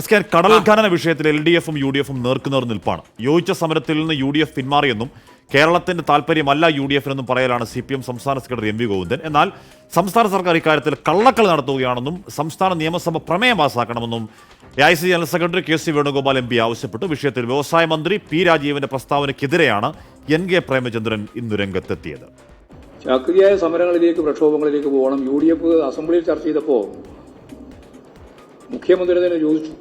S K കടൽ ഖനന വിഷയത്തിൽ എൽ ഡി എഫും യു ഡി എഫും നേർക്കുനേർ നിൽപ്പാണ്. യോജിച്ച സമരത്തിൽ നിന്ന് യു ഡി എഫ് പിന്മാറിയെന്നും കേരളത്തിന്റെ താല്പര്യമല്ല യു ഡി എഫിനെന്നും പറയലാണ് സി പി എം സംസ്ഥാന സെക്രട്ടറി എം വി ഗോവിന്ദൻ. എന്നാൽ സംസ്ഥാന സർക്കാർ ഇക്കാര്യത്തിൽ കള്ളക്കളി നടത്തുകയാണെന്നും സംസ്ഥാന നിയമസഭ പ്രമേയം പാസാക്കണമെന്നും A C general secretary K C Venugopal M P ആവശ്യപ്പെട്ടു. വിഷയത്തിൽ വ്യവസായ മന്ത്രി പി രാജീവിന്റെ പ്രസ്താവനയ്ക്കെതിരെയാണ് എൻ കെ പ്രേമചന്ദ്രൻ ഇന്ന് രംഗത്തെത്തിയത്. ശാക്തിയായ സമരങ്ങളിലേക്ക് പ്രക്ഷോഭങ്ങളിലേക്ക് പോകണം. യു ഡി എഫ് അസംബ്ലിയിൽ ചർച്ച ചെയ്തപ്പോൾ മുഖ്യമന്ത്രി തന്നെ ചോദിച്ചു.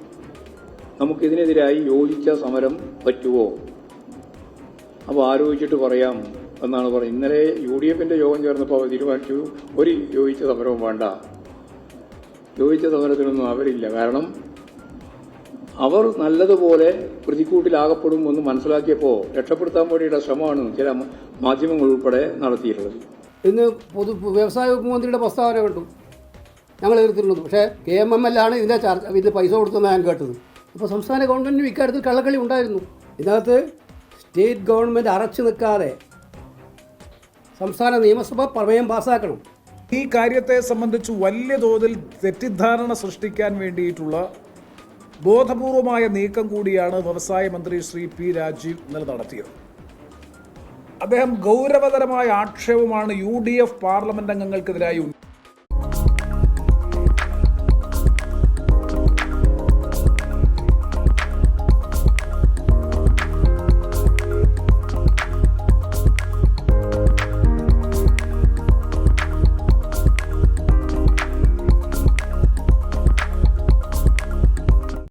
നമുക്കിതിനെതിരായി യോജിച്ച സമരം പറ്റുമോ അപ്പോൾ ആലോചിച്ചിട്ട് പറയാം എന്നാണ് പറഞ്ഞത്. ഇന്നലെ യു ഡി എഫിന്റെ യോഗം ചേർന്നപ്പോൾ അവർ തീരുമാനിച്ചു ഒരു യോജിച്ച സമരവും വേണ്ട. യോജിച്ച സമരത്തിനൊന്നും അവരില്ല. കാരണം അവർ നല്ലതുപോലെ പ്രതിക്കൂട്ടിലാകപ്പെടും എന്ന് മനസ്സിലാക്കിയപ്പോൾ രക്ഷപ്പെടുത്താൻ വേണ്ടിയുള്ള ശ്രമമാണ് ചില മാധ്യമങ്ങൾ ഉൾപ്പെടെ നടത്തിയിട്ടുള്ളത്. ഇന്ന് പൊതു വ്യവസായ വകുപ്പ് മന്ത്രിയുടെ പ്രസ്താവന കണ്ടു. ഞങ്ങൾ എതിർത്തിട്ടുണ്ട്. പക്ഷേ കെ എം എം എൽ ആണ് ഇതിന്റെ ചർച്ച ഇത് പൈസ കൊടുത്തെന്ന് ഞാൻ കേട്ടത്. അപ്പോൾ സംസ്ഥാന ഗവൺമെന്റിനും ഇക്കാര്യത്തിൽ കള്ളക്കളി ഉണ്ടായിരുന്നു. ഇതിനകത്ത് സ്റ്റേറ്റ് ഗവൺമെന്റ് അറച്ചു നിൽക്കാതെ സംസ്ഥാന നിയമസഭ പ്രമേയം പാസ്സാക്കണം. ഈ കാര്യത്തെ സംബന്ധിച്ച് വലിയ തോതിൽ തെറ്റിദ്ധാരണ സൃഷ്ടിക്കാൻ വേണ്ടിയിട്ടുള്ള ബോധപൂർവമായ നീക്കം കൂടിയാണ് വ്യവസായ മന്ത്രി ശ്രീ പി രാജീവ് ഇന്നലെ നടത്തിയത്. അദ്ദേഹം ഗൗരവതരമായ ആക്ഷേപമാണ് യു ഡി എഫ് പാർലമെന്റ് അംഗങ്ങൾക്കെതിരായി.